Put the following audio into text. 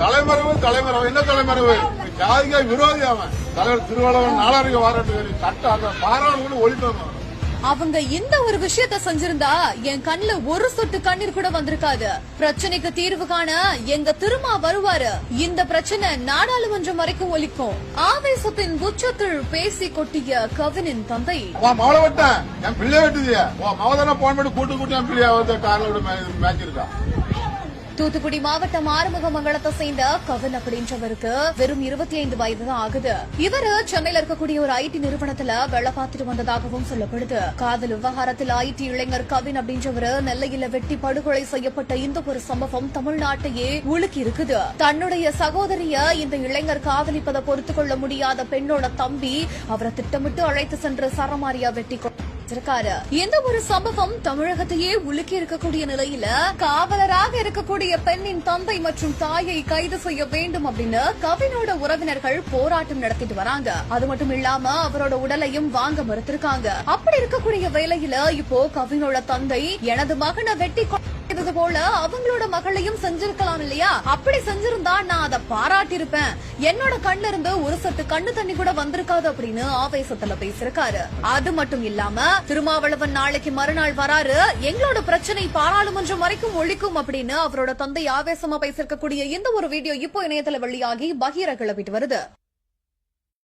தலைமறைவு தலைமறைவு. என்ன தலைமறைவு? ஜாதிக விரோதி அவன். தலைவர் திருவள்ளுவர் நாலாரிக வாராட்டு சட்டம் அந்த பாராளுமன்ற ஒழிப்பாங்க அவங்க இந்த ஒரு விஷயத்த செஞ்சிருந்தா என் கண்ணுல ஒரு சொட்டு கண்ணீர் கூட வந்திருக்காது. பிரச்சனைக்கு தீர்வு காண எங்க திருமா வருவாரு. இந்த பிரச்சனை நாடாளுமன்றம் வரைக்கும் ஒலிக்கும். ஆவேசத்தின் உச்சத்தில் பேசி கொட்டிய கவினின் தந்தை. மவளை விட்டேன் என் பிள்ளைய வெட்டுதியா. உன் மவ தானே போன் பண்ணி கூட்டு கூட்டி என் பிள்ளைய வந்து கார்ல மேட்ச் இருக்கா தூத்துக்குடி மாவட்டம் ஆறுமுகமங்கலத்தை சேர்ந்த கவின் அப்படின்றவருக்கு வெறும் இருபத்தி ஐந்து வயது தான் ஆகுது. இவரு சென்னையில இருக்கக்கூடிய ஒரு ஐடி நிறுவனத்துல வேலை பார்த்துட்டு வந்ததாகவும் சொல்லப்படுது. காதல் விவகாரத்தில் ஐடி இளைஞர் கவின் அப்படின்றவரு நெல்லையில வெட்டி படுகொலை செய்யப்பட்ட இந்த ஒரு சம்பவம் தமிழ்நாட்டையே உலுக்கி இருக்குது. தன்னுடைய சகோதரிய இந்த இளைஞர் காதலிப்பதை பொறுத்துக்கொள்ள முடியாத பெண்ணோட தம்பி அவரை திட்டமிட்டு அழைத்து சென்று சரமாரியா வெட்டி கொ- இந்த ஒரு சம்பவம் தமிழகத்தையே உலுக்கி இருக்கக்கூடிய நிலையில காவலராக இருக்கக்கூடிய பெண்ணின் தந்தை மற்றும் தாயை கைது செய்ய வேண்டும் அப்படின்னு கவினோட உறவினர்கள் போராட்டம் நடத்திட்டு வராங்க. அது மட்டும் இல்லாம அவரோட உடலையும் வாங்க மறுத்திருக்காங்க. அப்படி இருக்கக்கூடிய வேலையில இப்போ கவினோட தந்தை எனது மகனை வெட்டி கொண்டது போல அவங்களோட மகளையும் செஞ்சிருக்கலாம் இல்லையா? அப்படி செஞ்சிருந்தா நான் அதை பாராட்டியிருப்பேன். என்னோட கண்ணுல இருந்து ஒரு சத்து கண்ணு தண்ணி கூட வந்திருக்காது அப்படின்னு ஆவேசத்துல பேசிருக்காரு அது மட்டும் இல்லாம திருமாவளவன் நாளைக்கு மறுநாள் வராரு. எங்களோட பிரச்சனை பாராளுமன்றம் வரைக்கும் ஒழிக்கும் அப்படின்னு அவரோட தந்தை ஆவேசமா பேசிருக்கக்கூடிய இந்த ஒரு வீடியோ இப்போ இணையத்துல வெளியாகி பகிர கிளப்பிட்டு வருது.